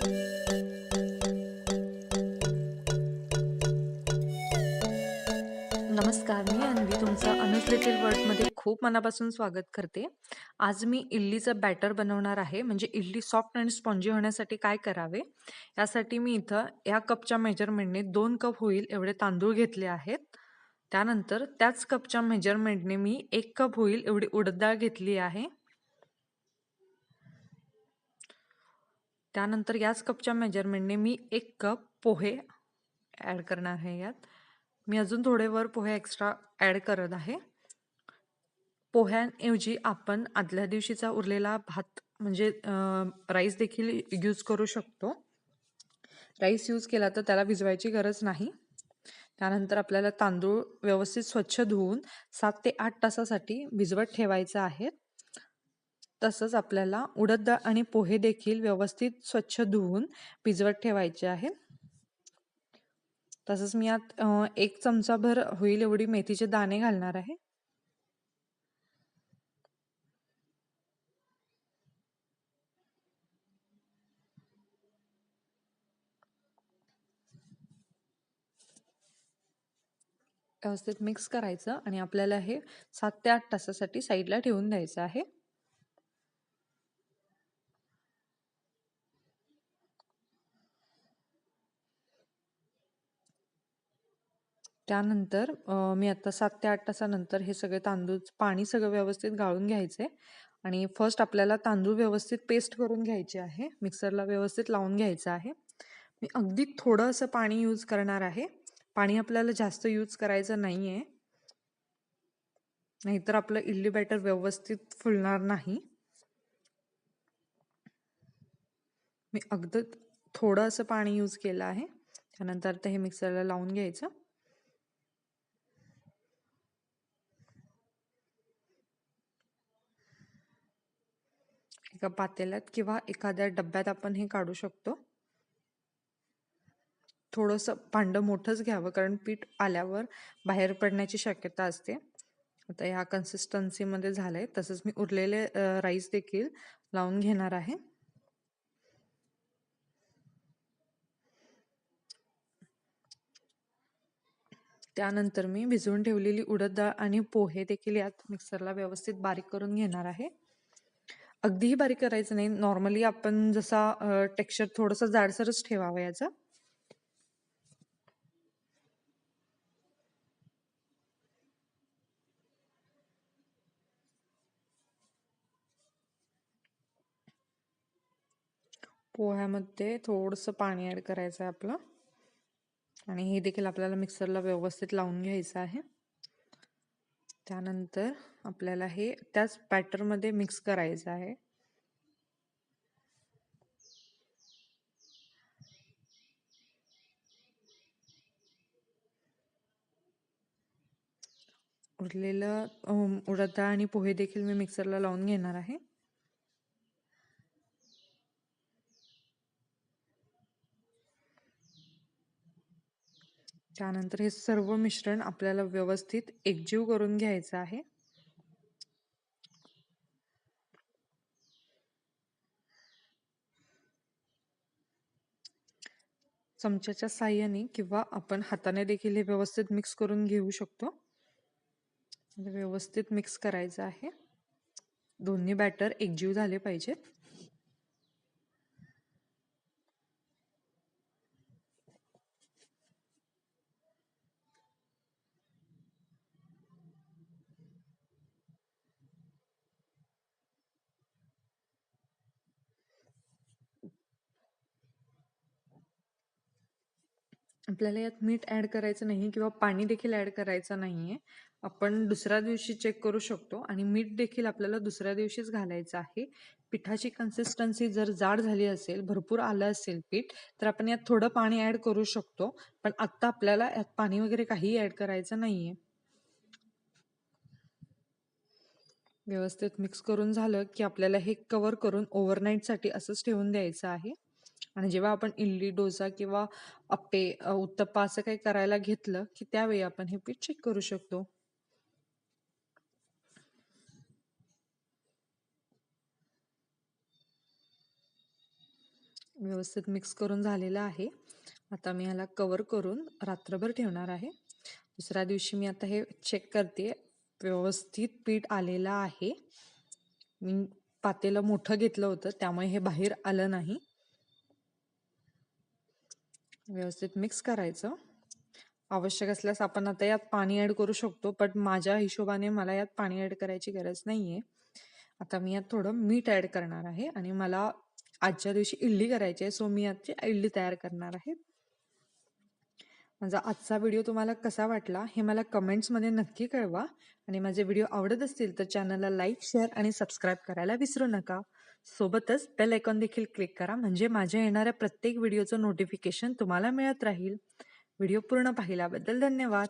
नमस्कार, मी अन्वी तुमचं अनुज लिटिल वर्ल्डमध्ये खूप मनापासून स्वागत करते. आज मी इडलीचं बॅटर बनवणार आहे. म्हणजे इडली सॉफ्ट आणि स्पॉन्जी होण्यासाठी काय करावे? यासाठी मी इथं या कपच्या मेजरमेंटने दोन कप होईल एवढे तांदूळ घेतले आहेत. त्यानंतर त्याच कपच्या मेजरमेंटने मी एक कप होईल एवढी उडद डाळ घेतली आहे. त्यानंतर याच कपच्या मेजरमेंटने मी एक कप पोहे ॲड करणार आहे यात. मी अजून थोडे वर पोहे एक्स्ट्रा ॲड करत आहे. पोह्यांऐवजी आपण आदल्या दिवशीचा उरलेला भात म्हणजे राईस देखील यूज करू शकतो. राईस यूज केला तर त्याला भिजवायची गरज नाही. त्यानंतर आपल्याला तांदूळ व्यवस्थित स्वच्छ धुवून सात ते आठ तासासाठी भिजवत ठेवायचं आहे. तसंच आपल्याला उडद डाळ आणि पोहे देखील व्यवस्थित स्वच्छ धुवून भिजवत ठेवायचे आहेत. तसंच मी यात एक चमचाभर होईल एवढी मेथीचे दाणे घालणार आहे. व्यवस्थित मिक्स करायचं आणि आपल्याला हे सात ते आठ तासासाठी साईडला ठेवून द्यायचं आहे. त्यानंतर मी आता सात ते आठ तासानंतर हे सगळे तांदूळ पाणी सगळं व्यवस्थित गाळून घ्यायचे आणि फर्स्ट आपल्याला तांदूळ व्यवस्थित पेस्ट करून घ्यायचे आहे. मिक्सरला व्यवस्थित लावून घ्यायचं आहे. मी अगदी थोडं असं पाणी यूज करणार आहे. पाणी आपल्याला जास्त यूज करायचं नाही आहे. नाहीतर आपलं इडली बॅटर व्यवस्थित फुलणार नाही. मी अगदी थोडं असं पाणी यूज केलं आहे. त्यानंतर ते हे मिक्सरला लावून घ्यायचं. एका पातेल्यात किंवा एखाद्या डब्यात आपण हे काढू शकतो. थोडंसं भांडं मोठंच घ्यावं कारण पीठ आल्यावर बाहेर पडण्याची शक्यता असते. आता ह्या कन्सिस्टन्सीमध्ये झालं आहे तसंच मी उरलेले राईस देखील लावून घेणार आहे. त्यानंतर मी भिजवून ठेवलेली उडद डाळ आणि पोहे देखील यात मिक्सरला व्यवस्थित बारीक करून घेणार आहे. अगदीही बारीक करायचं नाही. नॉर्मली आपण जसा टेक्स्चर थोडंसं जाडसरच ठेवावं याचा पोह्यामध्ये थोडंसं पाणी ॲड करायचं आहे आपलं आणि हे देखील आपल्याला मिक्सरला व्यवस्थित लावून घ्यायचं आहे. त्यानंतर आपल्याला हे त्याच बॅटरमध्ये मिक्स करायचं आहे. उरलेलं उडदा आणि पोहे देखील मी मिक्सरला लावून घेणार आहे. त्यानंतर हे सर्व मिश्रण आपल्याला व्यवस्थित एकजीव करून घ्यायचं आहे. चमच्याच्या साह्याने किंवा आपण हाताने देखील हे व्यवस्थित मिक्स करून घेऊ शकतो. व्यवस्थित मिक्स करायचं आहे. दोन्ही बॅटर एकजीव झाले पाहिजेत. आपल्याला यात मीठ ॲड करायचं नाही किंवा पाणी देखील ॲड करायचं नाही आहे आपण दुसऱ्या दिवशी चेक करू शकतो आणि मीठ देखील आपल्याला दुसऱ्या दिवशीच घालायचं आहे. पिठाची कन्सिस्टन्सी जर जाड झाली असेल, भरपूर आलं असेल पीठ, तर आपण यात थोडं पाणी ॲड करू शकतो. पण आत्ता आपल्याला यात पाणी वगैरे काही ॲड करायचं नाही आहे व्यवस्थित मिक्स करून झालं, की आपल्याला हे कवर करून ओव्हरनाईटसाठी असंच ठेवून द्यायचं आहे. आणि जेव्हा आपण इडली, डोसा किंवा अप्पे, अ, उत्तप्पा असं काही करायला घेतलं, की त्यावेळी आपण हे पीठ चेक करू शकतो. व्यवस्थित मिक्स करून झालेलं आहे. आता मी ह्याला कवर करून रात्रभर ठेवणार आहे. दुसऱ्या दिवशी मी आता हे चेक करते. व्यवस्थित पीठ आलेलं आहे. मी पातेलं मोठं घेतलं होतं त्यामुळे हे बाहेर आलं नाही. व्यवस्थित मिक्स करायचं. आवश्यक असल्यास आपण आता यात पाणी ॲड करू शकतो पण माझ्या हिशोबाने मला यात पाणी ॲड करायची गरज नाही आहे आता मी यात थोडं मीठ ॲड करणार आहे आणि मला आजच्या दिवशी इडली करायची आहे सो मी आजची इडली तयार करणार आहे. माझा आजचा व्हिडिओ तुम्हाला कसा वाटला हे मला कमेंट्समध्ये नक्की कळवा. आणि माझे व्हिडिओ आवडत असतील तर चॅनलला लाईक शेअर आणि सबस्क्राईब करायला विसरू नका. सोबतच बेल आयकॉन देखील क्लिक करा. म्हणजे माझ्या येणाऱ्या प्रत्येक व्हिडिओचं नोटिफिकेशन तुम्हाला मिळत राहील. व्हिडिओ पूर्ण पाहिल्याबद्दल धन्यवाद.